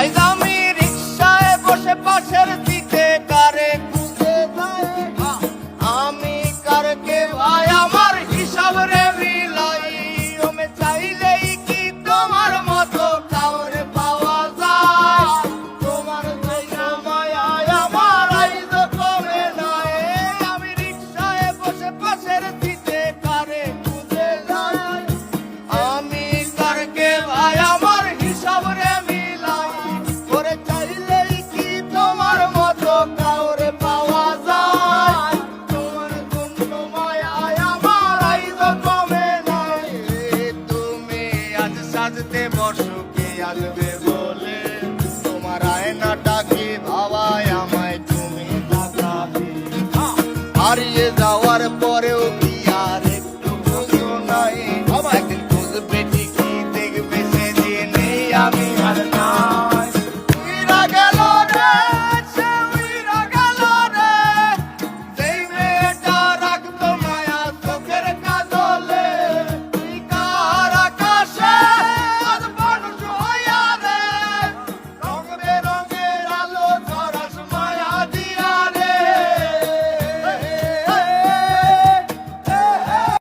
আজ আমি রিক্সায় বসে পাশে বাজতে বর্ষকে আসবে বলে? তোমার আয়নাটা কি ভাবায় আমায়? তুমি দেখাবে হারিয়ে যাওয়ার পরেও কি আর একটু খোঁজো নাই? একদিন খুঁজবে ঠিকই, দেখবে সেদিনে আমি